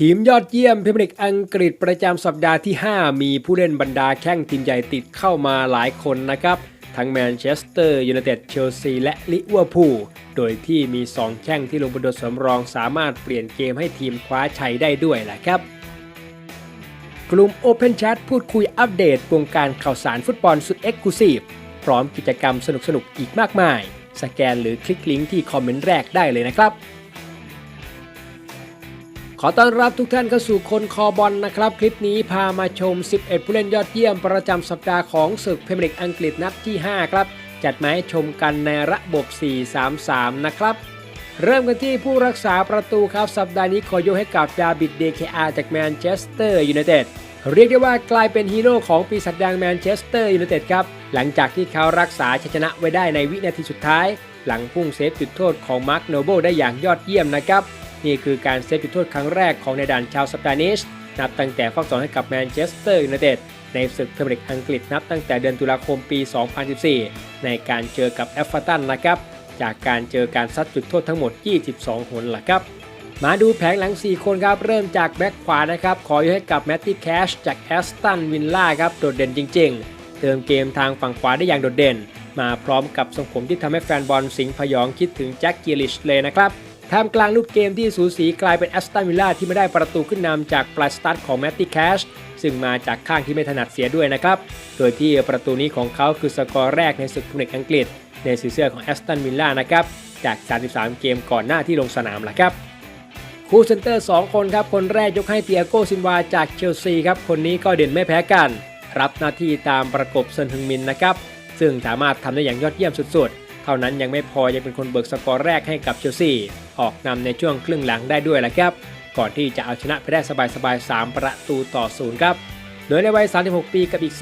ทีมยอดเยี่ยมพรีเมียร์ลีกอังกฤษประจำสัปดาห์ที่ 5 มีผู้เล่นบรรดาแข้งทีมใหญ่ติดเข้ามาหลายคนนะครับ ทั้งแมนเชสเตอร์ยูไนเต็ดเชลซีและลิเวอร์พูลโดยที่มี 2 แข้งที่ลงบนดสำรองสามารถเปลี่ยนเกมให้ทีมคว้าชัยได้ด้วยแหละครับ กลุ่ม Open Chat พูดคุยอัปเดตวงการข่าวสารฟุตบอลสุดเอ็กซ์คลูซีฟพร้อมกิจกรรมสนุกๆอีกมากมาย สแกนหรือคลิกลิงก์ที่คอมเมนต์แรกได้เลยนะครับ ขอต้อนรับทุกท่านเข้าสู่คนคอบอลนะครับ คลิปนี้พามาชม 11 ผู้เล่นยอดเยี่ยมประจำสัปดาห์ของศึกพรีเมียร์ลีกอังกฤษนัดที่ 5 ครับ จัดมาให้ชมกันในระบบ 4-3-3 นะครับ เริ่มกันที่ผู้รักษาประตูครับ สัปดาห์นี้ขอยกให้กับดาบิดเดเคอาจากแมนเชสเตอร์ยูไนเต็ดเรียกได้ว่ากลายเป็นฮีโร่ของปีศาจแดงแมนเชสเตอร์ยูไนเต็ดครับ หลังจากที่เขารักษาชัยชนะไว้ได้ในวินาทีสุดท้าย หลังพุ่งเซฟจุดโทษของมาร์คโนเบิลได้อย่างยอดเยี่ยมนะครับ นี่คือการเซฟจุดโทษครั้งแรกของในด่านชาวสเปนิชนับตั้งแต่ฟอกสอนให้กับแมนเชสเตอร์ยูไนเต็ดในศึกพรีเมียร์ลีกอังกฤษนับตั้งแต่เดือนตุลาคมปี 2014 ในการเจอกับเอฟเวอร์ตันนะครับ จากการเจอการซัดจุดโทษทั้งหมด 22 หนล่ะครับ มาดูแผงหลัง 4 คนครับ เริ่มจากแบ็คขวานะครับ ขอยให้กับแมตตี้แคชจากแอสตันวินล่าครับ โดดเด่นจริง ๆ เติมเกมทางฝั่งขวาได้อย่างโดดเด่น มาพร้อมกับทรงผมที่ทำให้แฟนบอลสิงห์พยองคิดถึงแจ็คกิลิชเลยนะครับ ท่ามกลางรูปเกมที่สูสีกลายเป็นแอสตันวิลล่าที่ไม่ได้ประตูขึ้นนำจากปลายสตาร์ทของแมตตี้แคชซึ่งมาจากข้างที่ไม่ถนัดเสียด้วยนะครับ โดยที่ประตูนี้ของเขาคือสกอร์แรกในศึกพรีเมียร์อังกฤษ ในสีเสื้อของแอสตันวิลล่านะครับ จาก 33 เกมก่อนหน้าที่ลงสนามละครับคู่เซนเตอร์ 2 คนครับ คนแรกยกให้เตียโกซินวาจากเชลซีครับ คนนี้ก็เด่นไม่แพ้กัน รับหน้าที่ตามประกบเซนฮึงมินนะครับ ซึ่งสามารถทำได้อย่างยอดเยี่ยมสุดๆ เท่านั้นยังไม่พอยังเป็นคนเบิกสกอร์แรกให้กับเชลซีออกนำในช่วงครึ่งหลังได้ด้วยละครับ ก่อนที่จะเอาชนะไปได้สบายๆ 3 ประตูต่อศูนย์ครับ โดยในวัย 36 ปีกับอีก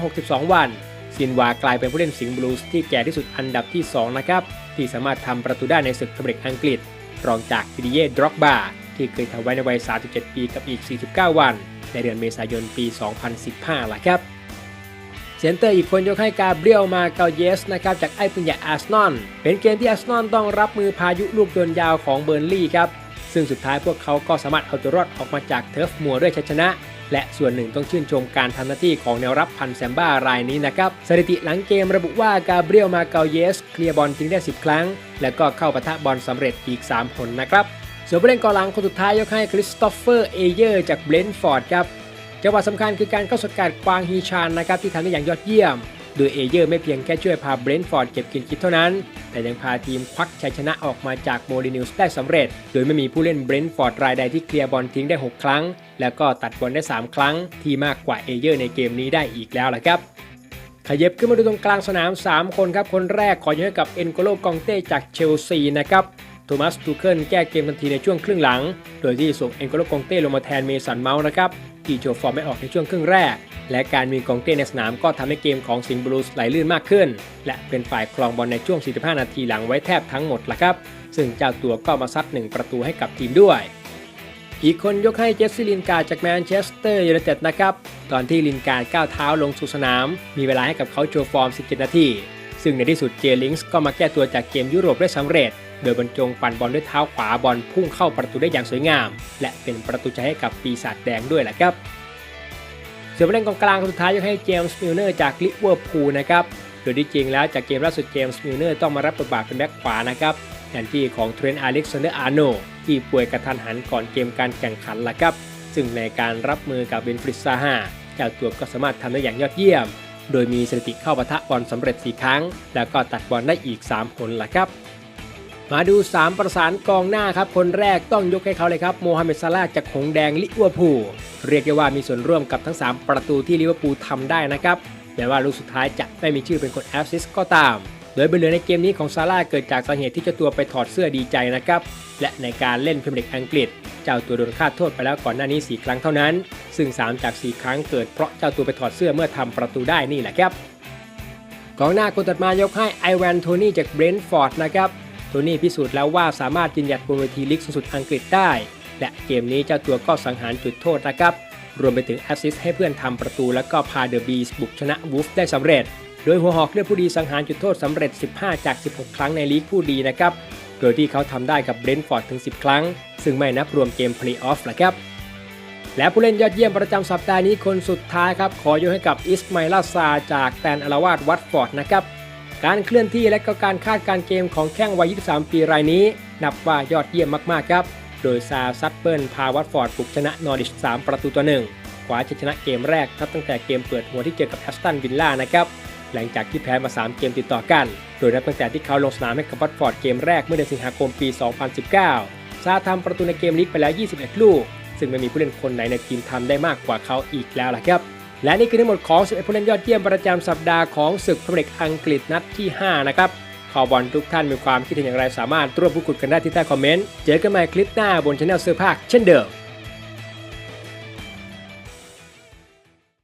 362 วัน ซินวากลายเป็นผู้เล่นสิงห์บลูส์ที่แก่ที่สุดอันดับที่ 2 นะครับ ที่สามารถทำประตูได้ในศึกพรีเมียร์ลีกอังกฤษ รองจากดิเย่ดร็อกบาที่เคยทำไว้ในวัย 37 ปีกับอีก 49 วัน ในเดือนเมษายนปี 2015ล่ะครับ เซนเตอร์อีกคนยกให้กาเบรียลมาเกาเยสนะครับจากไอ้ปุญญาอาร์ซนอลเป็นเกมที่อาร์ซนอลต้องรับมือพายุลูกโยนยาวของเบอร์ลี่ครับซึ่งสุดท้ายพวกเขาก็สามารถเอาตัวรอดออกมาจากเทิร์ฟมัวด้วยชัยชนะ และส่วนหนึ่งต้องชื่นชมการทำหน้าที่ของแนวรับพันแซมบ้ารายนี้นะครับสถิติหลังเกมระบุว่ากาเบรียลมาเกาเยส เคลียร์บอลทิ้งได้ 10 ครั้ง และก็เข้าปะทะบอลสำเร็จอีก 3 ผลนะครับส่วนผู้เล่นกองหลังคนสุดท้ายยกให้คริสโตเฟอร์เอเยอร์จากเบรนฟอร์ดครับ จังหวะสำคัญคือการเข้าสกัดกวางฮีชานนะครับที่ทำได้อย่างยอดเยี่ยม โดยเอเยอร์ไม่เพียงแค่ช่วยพาเบรนท์ฟอร์ดเก็บกินคิดเท่านั้น แต่ยังพาทีมควักชัยชนะออกมาจากโมลินิวส์ได้สำเร็จ โดยไม่มีผู้เล่นเบรนท์ฟอร์ดรายใดที่เคลียร์บอลทิ้งได้ 6 ครั้ง แล้วก็ตัดบอลได้ 3 ครั้ง ที่มากกว่าเอเยอร์ในเกมนี้ได้อีกแล้วละครับขยับขึ้นมาดูตรงกลางสนาม 3 คนครับ คนแรกขอยกให้กับเอ็นโกโลกองเต้จากเชลซีนะครับ โทมัสทูเคิลแก้เกมทันทีในช่วงครึ่งหลัง โดยที่ส่งเอ็นโกโลกองเต้ลงมาแทนเมสันเมาส์นะครับที่โชว์ฟอร์มไม่ออกในช่วงครึ่งแรก และการมีกองเต้ในสนามก็ทำให้เกมของสิงห์บลูสไหลลื่นมากขึ้น และเป็นฝ่ายครองบอลในช่วง 45 นาทีหลังไว้แทบทั้งหมดละครับ ซึ่งเจ้าตัวก็มาซัดหนึ่งประตูให้กับทีมด้วยอีกคนยกให้เจสซี่ลินการ์จากแมนเชสเตอร์ยูไนเต็ดนะครับ ตอนที่ลินการ์ก้าวเท้าลงสู่สนาม มีเวลาให้กับเขาโชว์ฟอร์ม 17 นาที ซึ่งในที่สุดเจลิงส์ก็มาแก้ตัวจากเกมยุโรปได้สำเร็จ โดยบรรจงปั่นบอลด้วยเท้าขวาบอลพุ่งเข้าประตูได้อย่างสวยงาม และเป็นประตูใจให้กับปีศาจแดงด้วยแหละครับส่วนผู้เล่นกองกลางคนสุดท้ายยกให้เจมส์มิลเนอร์จากลิเวอร์พูลนะครับโดยที่จริงแล้วจากเกมล่าสุดเจมส์มิลเนอร์ต้องมารับบทบาทเป็นแบ็คขวานะครับแทนที่ของเทรนต์อเล็กซานเดอร์อาร์โนที่ป่วยกระทันหันก่อนเกมการแข่งขันละครับ ซึ่งในการรับมือกับเบนฟริสซาฮาเจ้าตัวก็สามารถทำได้อย่างยอดเยี่ยม โดยมีสถิติเข้าปะทะบอลสำเร็จ 4 ครั้ง แล้วก็ตัดบอลได้อีก 3 ผลละครับ มาดู 3 ประสานกองหน้าครับ คนแรกต้องยกให้เขาเลยครับโมฮัมเหม็ดซาลาจากหงแดงลิเวอร์พูลเรียกได้ว่ามีส่วนร่วมกับทั้ง 3 ประตูที่ลิเวอร์พูลทำได้นะครับแม้ว่าลูกสุดท้ายจะไม่มีชื่อเป็นคนแอสซิสก็ตาม โดยใบเหลืองในเกมนี้ของซาร่าเกิดจากสาเหตุที่เจ้าตัวไปถอดเสื้อดีใจนะครับ และในการเล่นพรีเมียร์ลีกอังกฤษ เจ้าตัวโดนค่าโทษไปแล้วก่อนหน้านี้ 4 ครั้งเท่านั้น ซึ่ง 3 จาก 4 ครั้งเกิดเพราะเจ้าตัวไปถอดเสื้อเมื่อทำประตูได้นี่แหละครับกองหน้าคนตัดมายกให้ไอแวนโทนี่จากเบรนท์ฟอร์ดนะครับ โทนี่พิสูจน์แล้วว่าสามารถยืนหยัดบนเวทีลีกสูงสุดอังกฤษได้ และเกมนี้เจ้าตัวก็สังหารจุดโทษนะครับ รวมไปถึงแอสซิสต์ให้เพื่อนทำประตูแล้วก็พาเดอะบีสบุกชนะวูฟได้สำเร็จ โดยหัวหอกเลือกผู้ดีสังหารจุดโทษสำเร็จ 15 จาก 16 ครั้งในลีกผู้ดีนะครับ โดยที่เขาทำได้กับเบรนท์ฟอร์ดถึง 10 ครั้ง ซึ่งไม่นับรวมเกมเพลย์ออฟละครับและผู้เล่นยอดเยี่ยมประจำสัปดาห์นี้คนสุดท้ายครับ ขอยกให้กับอิสมาอิลาซาจากแตนอลาวาดวัตฟอร์ดนะครับ การเคลื่อนที่และก็การคาดการเกมของแข้งวัย 23 ปีรายนี้ นับว่ายอดเยี่ยมมากๆครับ โดยซาซัตเปิลพาวัตฟอร์ดปุกชนะนอริช 3 ประตูต่อหนึ่งคว้าชัยชนะเกมแรกนับตั้งแต่เกมเปิดหัวที่เจอกับแอสตันวิลล่านะครับหลังจากที่แพ้มา 3 เกมติดต่อกัน โดยนับตั้งแต่ที่เขาลงสนามให้กับวัตฟอร์ดเกมแรกเมื่อเดือนสิงหาคมปี 2019 ซาทำประตูในเกมลีกไปแล้ว 21 ลูก ซึ่งไม่มีผู้เล่นคนไหนในทีมทำได้มากกว่าเขาอีกแล้วล่ะครับ และนี่คือทั้งหมดของ 11 ผู้เล่นยอดเยี่ยมประจำสัปดาห์ของศึกพรีเมียร์ลีกอังกฤษนัดที่ 5 นะครับขอบอลทุกท่านมีความคิดเห็นอย่างไรสามารถร่วมพูดคุยกันได้ที่ใต้คอมเมนต์ เจอกันใหม่คลิปหน้าบนช anel เสื้อผ้าเช่นเดิม